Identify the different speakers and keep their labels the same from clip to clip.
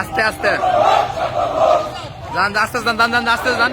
Speaker 1: আস্তে আস্তে। যান আস্তে যান যান যান আস্তে যান।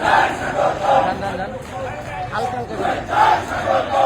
Speaker 1: যান যান হালকা হালকা